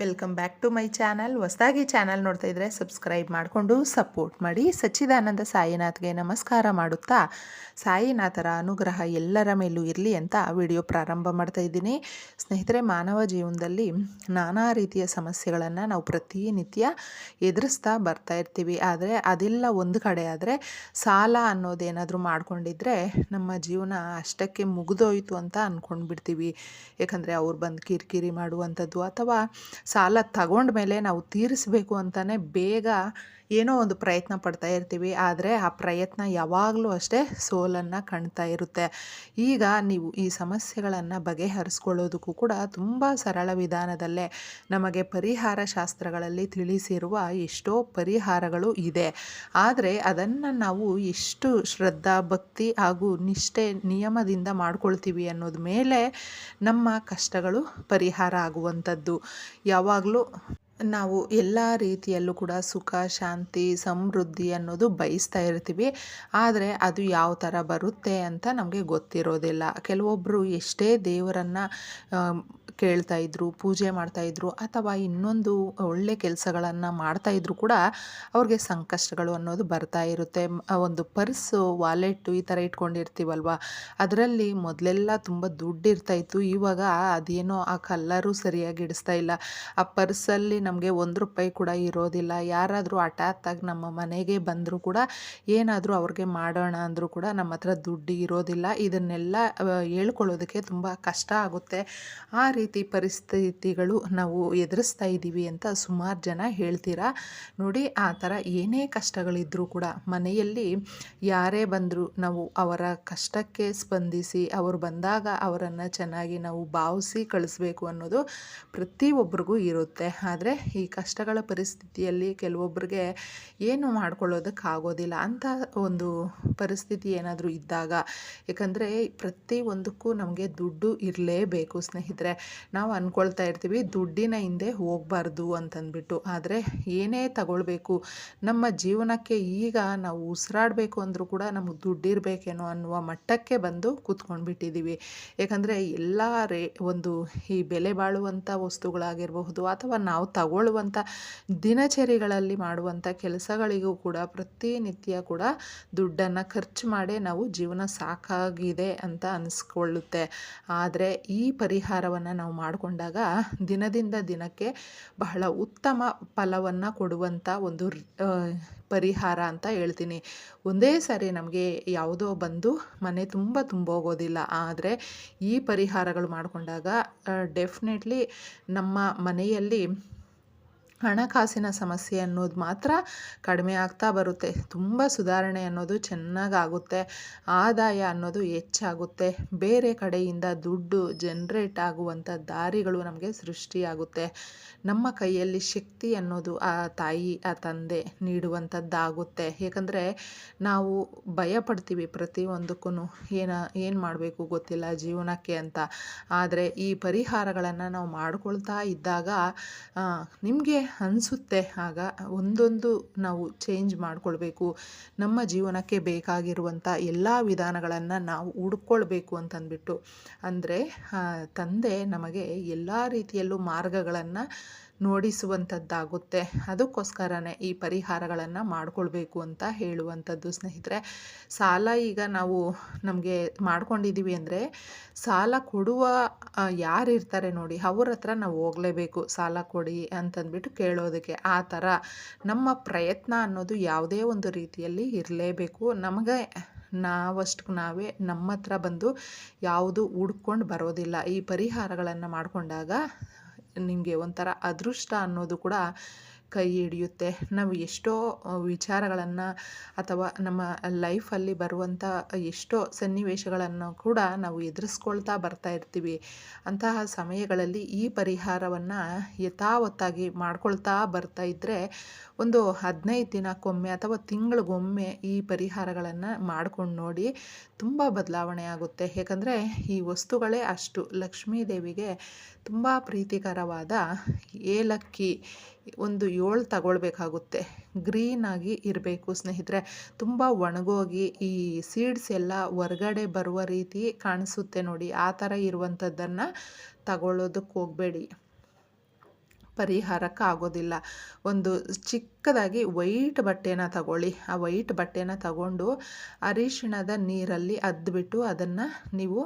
Welcome back to my channel. ಹೊಸದಾಗಿ channel ನೋಡ್ತಾ ಇದ್ದರೆ ಸಬ್ಸ್ಕ್ರೈಬ್ ಮಾಡಿಕೊಂಡು ಸಪೋರ್ಟ್ ಮಾಡಿ. ಸಚ್ಚಿದಾನಂದ ಸಾಯಿನಾಥ್ಗೆ ನಮಸ್ಕಾರ ಮಾಡುತ್ತಾ? ಸಾಯಿನಾಥರ ಅನುಗ್ರಹ ಎಲ್ಲರ ಮೇಲೂ ಇರಲಿ ಅಂತ ವಿಡಿಯೋ ಪ್ರಾರಂಭ ಮಾಡ್ತಾ ಇದ್ದೀನಿ. ಸ್ನೇಹಿತರೆ, ಮಾನವ ಜೀವನದಲ್ಲಿ ನಾನಾ ರೀತಿಯ ಸಮಸ್ಯೆಗಳನ್ನು ನಾವು ಪ್ರತಿನಿತ್ಯ ಎದುರಿಸ್ತಾ ಬರ್ತಾ ಇರ್ತೀವಿ. ಆದರೆ ಅದೆಲ್ಲ ಒಂದು ಕಡೆ ಆದರೆ ಸಾಲ ಅನ್ನೋದೇನಾದರೂ ಮಾಡಿಕೊಂಡಿದ್ರೆ ನಮ್ಮ ಜೀವನ ಅಷ್ಟಕ್ಕೆ ಮುಗಿದೋಯ್ತು ಅಂತ ಅಂದ್ಕೊಂಡು ಬಿಡ್ತೀವಿ ಯಾಕಂದರೆ ಅವ್ರು ಬಂದು ಕಿರಿಕಿರಿ ಮಾಡುವಂಥದ್ದು ಅಥವಾ ಸಾಲ ತಗೊಂಡ ಮೇಲೆ ನಾವು ತೀರಿಸಬೇಕು ಅಂತಲೇ ಬೇಗ ಏನೋ ಒಂದು ಪ್ರಯತ್ನ ಪಡ್ತಾ ಇರ್ತೀವಿ, ಆದರೆ ಆ ಪ್ರಯತ್ನ ಯಾವಾಗಲೂ ಅಷ್ಟೇ ಸೋಲನ್ನು ಕಾಣ್ತಾ ಇರುತ್ತೆ. ಈಗ ನೀವು ಈ ಸಮಸ್ಯೆಗಳನ್ನು ಬಗೆಹರಿಸ್ಕೊಳ್ಳೋದಕ್ಕೂ ಕೂಡ ತುಂಬ ಸರಳ ವಿಧಾನದಲ್ಲೇ ನಮಗೆ ಪರಿಹಾರ ಶಾಸ್ತ್ರಗಳಲ್ಲಿ ತಿಳಿಸಿರುವ ಎಷ್ಟೋ ಪರಿಹಾರಗಳು ಇದೆ. ಆದರೆ ಅದನ್ನು ನಾವು ಎಷ್ಟು ಶ್ರದ್ಧಾ, ಭಕ್ತಿ ಹಾಗೂ ನಿಷ್ಠೆ, ನಿಯಮದಿಂದ ಮಾಡ್ಕೊಳ್ತೀವಿ ಅನ್ನೋದ ಮೇಲೆ ನಮ್ಮ ಕಷ್ಟಗಳು ಪರಿಹಾರ ಆಗುವಂಥದ್ದು. ಯಾವಾಗಲೂ ನಾವು ಎಲ್ಲ ರೀತಿಯಲ್ಲೂ ಕೂಡ ಸುಖ, ಶಾಂತಿ, ಸಮೃದ್ಧಿ ಅನ್ನೋದು ಬಯಸ್ತಾ ಇರ್ತೀವಿ. ಆದರೆ ಅದು ಯಾವ ಥರ ಬರುತ್ತೆ ಅಂತ ನಮಗೆ ಗೊತ್ತಿರೋದಿಲ್ಲ. ಕೆಲವೊಬ್ಬರು ಎಷ್ಟೇ ದೇವರನ್ನು ಕೇಳ್ತಾ ಇದ್ರು, ಪೂಜೆ ಮಾಡ್ತಾಯಿದ್ರು ಅಥವಾ ಇನ್ನೊಂದು ಒಳ್ಳೆ ಕೆಲಸಗಳನ್ನು ಮಾಡ್ತಾಯಿದ್ರು ಕೂಡ ಅವ್ರಿಗೆ ಸಂಕಷ್ಟಗಳು ಅನ್ನೋದು ಬರ್ತಾ ಇರುತ್ತೆ. ಒಂದು ಪರ್ಸು ವಾಲೆಟ್ಟು ಈ ಥರ ಇಟ್ಕೊಂಡಿರ್ತೀವಲ್ವ? ಅದರಲ್ಲಿ ಮೊದಲೆಲ್ಲ ತುಂಬ ದುಡ್ಡು ಇರ್ತಾಯಿತ್ತು ಇವಾಗ ಅದೇನೋ ಆ ಕಲ್ಲರು ಸರಿಯಾಗಿ ಇಡಿಸ್ತಾ ಇಲ್ಲ. ಆ ಪರ್ಸಲ್ಲಿ ನಮಗೆ ಒಂದು ರೂಪಾಯಿ ಕೂಡ ಇರೋದಿಲ್ಲ. ಯಾರಾದರೂ ಹಠಾತ್ತಾಗಿ ನಮ್ಮ ಮನೆಗೆ ಬಂದರೂ ಕೂಡ ಏನಾದರೂ ಅವ್ರಿಗೆ ಮಾಡೋಣ ಅಂದರೂ ಕೂಡ ನಮ್ಮ ಹತ್ರ ದುಡ್ಡು ಇರೋದಿಲ್ಲ. ಇದನ್ನೆಲ್ಲ ಹೇಳ್ಕೊಳ್ಳೋದಕ್ಕೆ ತುಂಬ ಕಷ್ಟ ಆಗುತ್ತೆ. ಆ ರೀತಿ ಪರಿಸ್ಥಿತಿಗಳು ನಾವು ಎದುರಿಸ್ತಾ ಇದ್ದೀವಿ ಅಂತ ಸುಮಾರು ಜನ ಹೇಳ್ತೀರಾ? ನೋಡಿ, ಆ ಥರ ಏನೇ ಕಷ್ಟಗಳಿದ್ದರೂ ಕೂಡ ಮನೆಯಲ್ಲಿ ಯಾರೇ ಬಂದರೂ ನಾವು ಅವರ ಕಷ್ಟಕ್ಕೆ ಸ್ಪಂದಿಸಿ, ಅವರು ಬಂದಾಗ ಅವರನ್ನು ಚೆನ್ನಾಗಿ ನಾವು ಭಾವಿಸಿ ಕಳಿಸ್ಬೇಕು ಅನ್ನೋದು ಪ್ರತಿಯೊಬ್ಬರಿಗೂ ಇರುತ್ತೆ. ಆದರೆ ಈ ಕಷ್ಟಗಳ ಪರಿಸ್ಥಿತಿಯಲ್ಲಿ ಕೆಲವೊಬ್ಬರಿಗೆ ಏನು ಮಾಡ್ಕೊಳ್ಳೋದಕ್ಕಾಗೋದಿಲ್ಲ ಅಂತ ಒಂದು ಪರಿಸ್ಥಿತಿ ಏನಾದರೂ ಇದ್ದಾಗ ಯಾಕಂದರೆ ಪ್ರತಿಯೊಂದಕ್ಕೂ ನಮಗೆ ದುಡ್ಡು ಇರಲೇಬೇಕು ಸ್ನೇಹಿತರೆ. ನಾವು ಅಂದ್ಕೊಳ್ತಾ ಇರ್ತೀವಿ ದುಡ್ಡಿನ ಹಿಂದೆ ಹೋಗಬಾರ್ದು ಅಂತಂದ್ಬಿಟ್ಟು. ಆದರೆ ಏನೇ ತಗೊಳ್ಬೇಕು, ನಮ್ಮ ಜೀವನಕ್ಕೆ ಈಗ ನಾವು ಉಸಿರಾಡಬೇಕು ಅಂದರೂ ಕೂಡ ನಮಗೆ ದುಡ್ಡಿರಬೇಕೇನೋ ಅನ್ನುವ ಮಟ್ಟಕ್ಕೆ ಬಂದು ಕೂತ್ಕೊಂಡ್ಬಿಟ್ಟಿದ್ದೀವಿ ಯಾಕಂದರೆ ಎಲ್ಲ ರೇ, ಒಂದು ಈ ಬೆಲೆ ಬಾಳುವಂಥ ವಸ್ತುಗಳಾಗಿರಬಹುದು ಅಥವಾ ನಾವು ತಗೊಳ್ಳುವಂಥ ದಿನಚರಿಗಳಲ್ಲಿ ಮಾಡುವಂಥ ಕೆಲಸಗಳಿಗೂ ಕೂಡ ಪ್ರತಿನಿತ್ಯ ಕೂಡ ದುಡ್ಡನ್ನು ಖರ್ಚು ಮಾಡೇ ನಾವು ಜೀವನ ಸಾಕಾಗಿದೆ ಅಂತ ಅನಿಸ್ಕೊಳ್ಳುತ್ತೆ. ಆದರೆ ಈ ಪರಿಹಾರವನ್ನು ನಾವು ಮಾಡಿಕೊಂಡಾಗ ದಿನದಿಂದ ದಿನಕ್ಕೆ ಬಹಳ ಉತ್ತಮ ಫಲವನ್ನು ಕೊಡುವಂಥ ಒಂದು ಪರಿಹಾರ ಅಂತ ಹೇಳ್ತೀನಿ. ಒಂದೇ ಸಾರಿ ನಮಗೆ ಯಾವುದೋ ಬಂದು ಮನೆ ತುಂಬ ತುಂಬೋಗೋದಿಲ್ಲ. ಆದರೆ ಈ ಪರಿಹಾರಗಳು ಮಾಡಿಕೊಂಡಾಗ ಡೆಫಿನೆಟ್ಲಿ ನಮ್ಮ ಮನೆಯಲ್ಲಿ ಹಣಕಾಸಿನ ಸಮಸ್ಯೆ ಅನ್ನೋದು ಮಾತ್ರ ಕಡಿಮೆ ಆಗ್ತಾ ಬರುತ್ತೆ. ತುಂಬ ಸುಧಾರಣೆ ಅನ್ನೋದು ಚೆನ್ನಾಗಾಗುತ್ತೆ. ಆದಾಯ ಅನ್ನೋದು ಹೆಚ್ಚಾಗುತ್ತೆ. ಬೇರೆ ಕಡೆಯಿಂದ ದುಡ್ಡು ಜನ್ರೇಟ್ ಆಗುವಂಥ ದಾರಿಗಳು ನಮಗೆ ಸೃಷ್ಟಿಯಾಗುತ್ತೆ. ನಮ್ಮ ಕೈಯಲ್ಲಿ ಶಕ್ತಿ ಅನ್ನೋದು ಆ ತಾಯಿ, ಆ ತಂದೆ ನೀಡುವಂಥದ್ದಾಗುತ್ತೆ. ಏಕೆಂದರೆ ನಾವು ಭಯ ಪಡ್ತೀವಿ ಪ್ರತಿಯೊಂದಕ್ಕೂ ಏನ, ಏನು ಮಾಡಬೇಕು ಗೊತ್ತಿಲ್ಲ ಜೀವನಕ್ಕೆ ಅಂತ. ಆದರೆ ಈ ಪರಿಹಾರಗಳನ್ನು ನಾವು ಮಾಡಿಕೊಳ್ತಾ ಇದ್ದಾಗ ನಿಮಗೆ ಅನಿಸುತ್ತೆ. ಆಗ ಒಂದೊಂದು ನಾವು ಚೇಂಜ್ ಮಾಡಿಕೊಳ್ಬೇಕು. ನಮ್ಮ ಜೀವನಕ್ಕೆ ಬೇಕಾಗಿರುವಂಥ ಎಲ್ಲ ವಿಧಾನಗಳನ್ನು ನಾವು ಹುಡ್ಕೊಳ್ಬೇಕು ಅಂತಂದ್ಬಿಟ್ಟು. ಅಂದರೆ ತಂದೆ ನಮಗೆ ಎಲ್ಲ ರೀತಿಯಲ್ಲೂ ಮಾರ್ಗಗಳನ್ನು ನೋಡಿಸುವಂಥದ್ದಾಗುತ್ತೆ. ಅದಕ್ಕೋಸ್ಕರನೇ ಈ ಪರಿಹಾರಗಳನ್ನು ಮಾಡಿಕೊಳ್ಬೇಕು ಅಂತ ಹೇಳುವಂಥದ್ದು ಸ್ನೇಹಿತರೆ. ಸಾಲ ಈಗ ನಾವು ನಮಗೆ ಮಾಡ್ಕೊಂಡಿದ್ದೀವಿ ಅಂದರೆ ಸಾಲ ಕೊಡುವ ಯಾರು ಇರ್ತಾರೆ ನೋಡಿ ಅವ್ರ ಹತ್ರ ನಾವು ಹೋಗಲೇಬೇಕು ಸಾಲ ಕೊಡಿ ಅಂತಂದ್ಬಿಟ್ಟು ಕೇಳೋದಕ್ಕೆ. ಆ ಥರ ನಮ್ಮ ಪ್ರಯತ್ನ ಅನ್ನೋದು ಯಾವುದೇ ಒಂದು ರೀತಿಯಲ್ಲಿ ಇರಲೇಬೇಕು. ನಮಗೆ ನಾವಷ್ಟು ನಾವೇ ನಮ್ಮ ಹತ್ರ ಬಂದು ಯಾವುದು ಹುಡ್ಕೊಂಡು ಬರೋದಿಲ್ಲ. ಈ ಪರಿಹಾರಗಳನ್ನು ಮಾಡಿಕೊಂಡಾಗ ನಿಮಗೆ ಒಂಥರ ಅದೃಷ್ಟ ಅನ್ನೋದು ಕೂಡ ಕೈ ಹಿಡಿಯುತ್ತೆ. ನಾವು ಎಷ್ಟೋ ವಿಚಾರಗಳನ್ನು ಅಥವಾ ನಮ್ಮ ಲೈಫಲ್ಲಿ ಬರುವಂಥ ಎಷ್ಟೋ ಸನ್ನಿವೇಶಗಳನ್ನು ಕೂಡ ನಾವು ಎದುರಿಸ್ಕೊಳ್ತಾ ಬರ್ತಾ ಇರ್ತೀವಿ. ಅಂತಹ ಸಮಯಗಳಲ್ಲಿ ಈ ಪರಿಹಾರವನ್ನು ಯಥಾವತ್ತಾಗಿ ಮಾಡ್ಕೊಳ್ತಾ ಬರ್ತಾ ಇದ್ದರೆ ಒಂದು ಹದಿನೈದು ದಿನಕ್ಕೊಮ್ಮೆ ಅಥವಾ ತಿಂಗಳಿಗೊಮ್ಮೆ ಈ ಪರಿಹಾರಗಳನ್ನು ಮಾಡ್ಕೊಂಡು ನೋಡಿ ತುಂಬ ಬದಲಾವಣೆ ಆಗುತ್ತೆ. ಯಾಕಂದರೆ ಈ ವಸ್ತುಗಳೇ ಅಷ್ಟು ಲಕ್ಷ್ಮೀ ದೇವಿಗೆ ತುಂಬ ಪ್ರೀತಿಕರವಾದ ಏಲಕ್ಕಿ ಒಂದು ಏಳು ತಗೊಳ್ಬೇಕಾಗುತ್ತೆ. ಗ್ರೀನಾಗಿ ಇರಬೇಕು ಸ್ನೇಹಿತರೆ. ತುಂಬ ಒಣಗೋಗಿ ಈ ಸೀಡ್ಸ್ ಎಲ್ಲ ಹೊರ್ಗಡೆ ಬರುವ ರೀತಿ ಕಾಣಿಸುತ್ತೆ ನೋಡಿ. ಆ ಥರ ಇರುವಂಥದ್ದನ್ನು ತಗೊಳ್ಳೋದಕ್ಕೆ ಹೋಗಬೇಡಿ. ಪರಿಹಾರಕ್ಕೆ ಆಗೋದಿಲ್ಲ ಒಂದು ಚಿಕ್ಕದಾಗಿ ವೈಟ್ ಬಟ್ಟೆನ ತಗೊಳ್ಳಿ. ಆ ವೈಟ್ ಬಟ್ಟೆನ ತಗೊಂಡು ಅರಿಶಿಣದ ನೀರಲ್ಲಿ ಅದ್ಬಿಟ್ಟು ಅದನ್ನು ನೀವು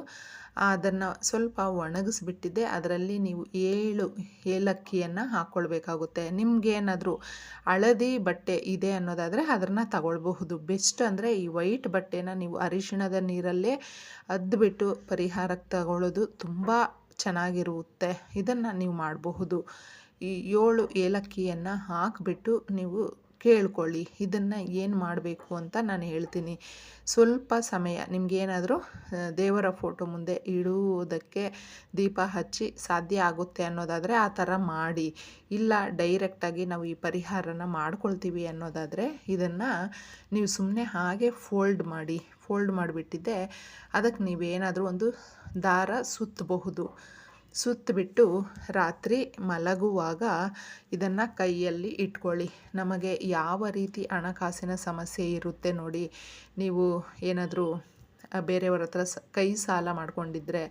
ಅದನ್ನು ಸ್ವಲ್ಪ ಒಣಗಿಸ್ಬಿಟ್ಟಿದ್ದೆ. ಅದರಲ್ಲಿ ನೀವು ಏಳು ಏಲಕ್ಕಿಯನ್ನು ಹಾಕ್ಕೊಳ್ಬೇಕಾಗುತ್ತೆ ನಿಮಗೇನಾದರೂ ಹಳದಿ ಬಟ್ಟೆ ಇದೆ ಅನ್ನೋದಾದರೆ ಅದನ್ನು ತಗೊಳ್ಬಹುದು. ಬೆಸ್ಟ್ ಅಂದರೆ ಈ ವೈಟ್ ಬಟ್ಟೆನ ನೀವು ಅರಿಶಿಣದ ನೀರಲ್ಲೇ ಅದ್ಬಿಟ್ಟು ಪರಿಹಾರಕ್ಕೆ ತಗೊಳ್ಳೋದು ತುಂಬ ಚೆನ್ನಾಗಿರುತ್ತೆ. ಇದನ್ನು ನೀವು ಮಾಡಬಹುದು. ಈ ಏಳು ಏಲಕ್ಕಿಯನ್ನು ಹಾಕಿಬಿಟ್ಟು ನೀವು ಕೇಳ್ಕೊಳ್ಳಿ. ಇದನ್ನು ಏನು ಮಾಡಬೇಕು ಅಂತ ನಾನು ಹೇಳ್ತೀನಿ. ಸ್ವಲ್ಪ ಸಮಯ ನಿಮಗೇನಾದರೂ ದೇವರ ಫೋಟೋ ಮುಂದೆ ಇಡುವುದಕ್ಕೆ ದೀಪ ಹಚ್ಚಿ ಸಾಧ್ಯ ಆಗುತ್ತೆ ಅನ್ನೋದಾದರೆ ಆ ಥರ ಮಾಡಿ. ಇಲ್ಲ ಡೈರೆಕ್ಟಾಗಿ ನಾವು ಈ ಪರಿಹಾರನ ಮಾಡ್ಕೊಳ್ತೀವಿ ಅನ್ನೋದಾದರೆ ಇದನ್ನು ನೀವು ಸುಮ್ಮನೆ ಹಾಗೆ ಫೋಲ್ಡ್ ಮಾಡಿ. ಫೋಲ್ಡ್ ಮಾಡಿಬಿಟ್ಟಿದ್ದೆ, ಅದಕ್ಕೆ ನೀವೇನಾದರೂ ಒಂದು ದಾರ ಸುತ್ತಬಹುದು. ಸುತ್ತಬಿಟ್ಟು ರಾತ್ರಿ ಮಲಗುವಾಗ ಇದನ್ನು ಕೈಯಲ್ಲಿ ಇಟ್ಕೊಳ್ಳಿ. ನಮಗೆ ಯಾವ ರೀತಿ ಹಣಕಾಸಿನ ಸಮಸ್ಯೆ ಇರುತ್ತೆ ನೋಡಿ, ನೀವು ಏನಾದರೂ ಬೇರೆಯವರ ಹತ್ರ ಸ, ಕೈ ಸಾಲ ಮಾಡ್ಕೊಂಡಿದ್ರೆ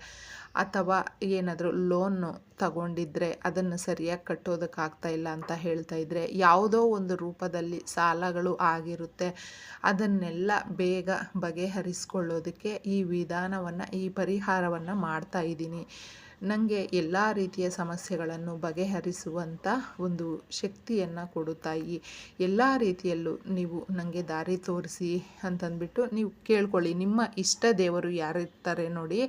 ಅಥವಾ ಏನಾದರೂ ಲೋನು ತಗೊಂಡಿದ್ರೆ ಅದನ್ನು ಸರಿಯಾಗಿ ಕಟ್ಟೋದಕ್ಕಾಗ್ತಾ ಇಲ್ಲ ಅಂತ ಹೇಳ್ತಾ ಇದ್ದರೆ ಯಾವುದೋ ಒಂದು ರೂಪದಲ್ಲಿ ಸಾಲಗಳು ಆಗಿರುತ್ತೆ. ಅದನ್ನೆಲ್ಲ ಬೇಗ ಬಗೆಹರಿಸ್ಕೊಳ್ಳೋದಕ್ಕೆ ಈ ವಿಧಾನವನ್ನು, ಈ ಪರಿಹಾರವನ್ನು ಮಾಡ್ತಾ ಇದ್ದೀನಿ. ನನಗೆ ಎಲ್ಲ ರೀತಿಯ ಸಮಸ್ಯೆಗಳನ್ನು ಬಗೆಹರಿಸುವಂಥ ಒಂದು ಶಕ್ತಿಯನ್ನು ಕೊಡು ತಾಯಿ ಎಲ್ಲ ರೀತಿಯಲ್ಲೂ ನೀವು ನನಗೆ ದಾರಿ ತೋರಿಸಿ ಅಂತಂದ್ಬಿಟ್ಟು ನೀವು ಕೇಳ್ಕೊಳ್ಳಿ. ನಿಮ್ಮ ಇಷ್ಟ ದೇವರು ಯಾರಿರ್ತಾರೆ ನೋಡಿ,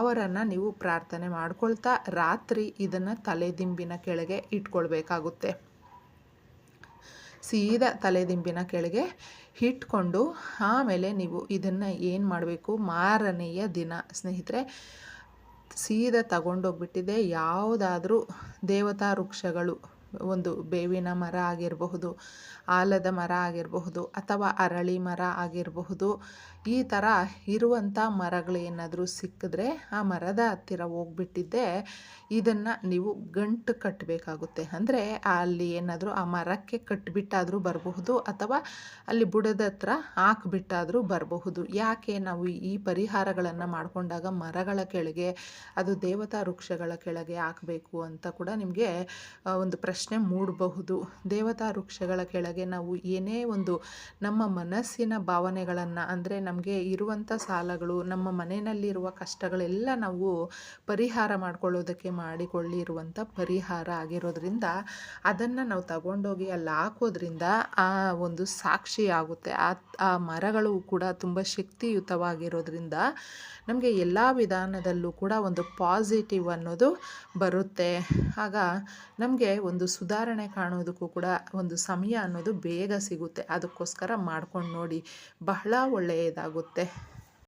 ಅವರನ್ನು ನೀವು ಪ್ರಾರ್ಥನೆ ಮಾಡ್ಕೊಳ್ತಾ ರಾತ್ರಿ ಇದನ್ನು ತಲೆದಿಂಬಿನ ಕೆಳಗೆ ಇಟ್ಕೊಳ್ಬೇಕಾಗುತ್ತೆ. ಸೀದಾ ತಲೆದಿಂಬಿನ ಕೆಳಗೆ ಇಟ್ಕೊಂಡು ಆಮೇಲೆ ನೀವು ಇದನ್ನು ಏನು ಮಾಡಬೇಕು? ಮಾರನೆಯ ದಿನ ಸ್ನೇಹಿತರೆ ಸೀದಾ ತಗೊಂಡೋಗ್ಬಿಟ್ಟಿದೆ. ಯಾವುದಾದ್ರೂ ದೇವತಾ ವೃಕ್ಷಗಳು, ಒಂದು ಬೇವಿನ ಮರ ಆಗಿರಬಹುದು, ಆಲದ ಮರ ಆಗಿರಬಹುದು ಅಥವಾ ಅರಳಿ ಮರ ಆಗಿರಬಹುದು ಈ ಥರ ಇರುವಂಥ ಮರಗಳು ಏನಾದರೂ ಸಿಕ್ಕಿದ್ರೆ ಆ ಮರದ ಹತ್ತಿರ ಹೋಗ್ಬಿಟ್ಟಿದ್ದೆ. ಇದನ್ನು ನೀವು ಗಂಟು ಕಟ್ಟಬೇಕಾಗುತ್ತೆ ಅಂದರೆ ಅಲ್ಲಿ ಏನಾದರೂ ಆ ಮರಕ್ಕೆ ಕಟ್ಟಿಬಿಟ್ಟಾದರೂ ಬರಬಹುದು ಅಥವಾ ಅಲ್ಲಿ ಬುಡದ ಹತ್ರ ಹಾಕ್ಬಿಟ್ಟಾದರೂ ಬರಬಹುದು. ಯಾಕೆ ನಾವು ಈ ಪರಿಹಾರಗಳನ್ನು ಮಾಡಿಕೊಂಡಾಗ ಮರಗಳ ಕೆಳಗೆ, ಅದು ದೇವತಾ ವೃಕ್ಷಗಳ ಕೆಳಗೆ ಹಾಕಬೇಕು ಅಂತ ಕೂಡ ನಿಮಗೆ ಒಂದು ಪ್ರಶ್ನೆ ಮೂಡಬಹುದು. ದೇವತಾ ವೃಕ್ಷಗಳ ಕೆಳಗೆ ನಾವು ಏನೇ ಒಂದು ನಮ್ಮ ಮನಸ್ಸಿನ ಭಾವನೆಗಳನ್ನು, ಅಂದರೆ ನಮಗೆ ಇರುವಂಥ ಸಾಲಗಳು, ನಮ್ಮ ಮನೆಯಲ್ಲಿರುವ ಕಷ್ಟಗಳೆಲ್ಲ ನಾವು ಪರಿಹಾರ ಮಾಡ್ಕೊಳ್ಳೋದಕ್ಕೆ ಮಾಡಿಕೊಳ್ಳಿರುವಂಥ ಪರಿಹಾರ ಆಗಿರೋದ್ರಿಂದ ಅದನ್ನು ನಾವು ತಗೊಂಡೋಗಿ ಅಲ್ಲಿ ಹಾಕೋದ್ರಿಂದ ಆ ಒಂದು ಸಾಕ್ಷಿ ಆಗುತ್ತೆ. ಆ ಆ ಮರಗಳು ಕೂಡ ತುಂಬ ಶಕ್ತಿಯುತವಾಗಿರೋದ್ರಿಂದ ನಮಗೆ ಎಲ್ಲ ವಿಧಾನದಲ್ಲೂ ಕೂಡ ಒಂದು ಪಾಸಿಟಿವ್ ಅನ್ನೋದು ಬರುತ್ತೆ. ಆಗ ನಮಗೆ ಒಂದು ಸುಧಾರಣೆ ಕಾಣೋದಕ್ಕೂ ಕೂಡ ಒಂದು ಸಮಯ ಅನ್ನೋದು ಬೇಗ ಸಿಗುತ್ತೆ. ಅದಕ್ಕೋಸ್ಕರ ಮಾಡ್ಕೊಂಡು ನೋಡಿ. ಬಹಳ ಒಳ್ಳೆಯದಾಗುತ್ತೆ